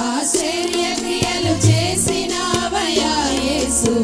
ఆశ్చర్య క్రియలు చేసినావయా యేసు.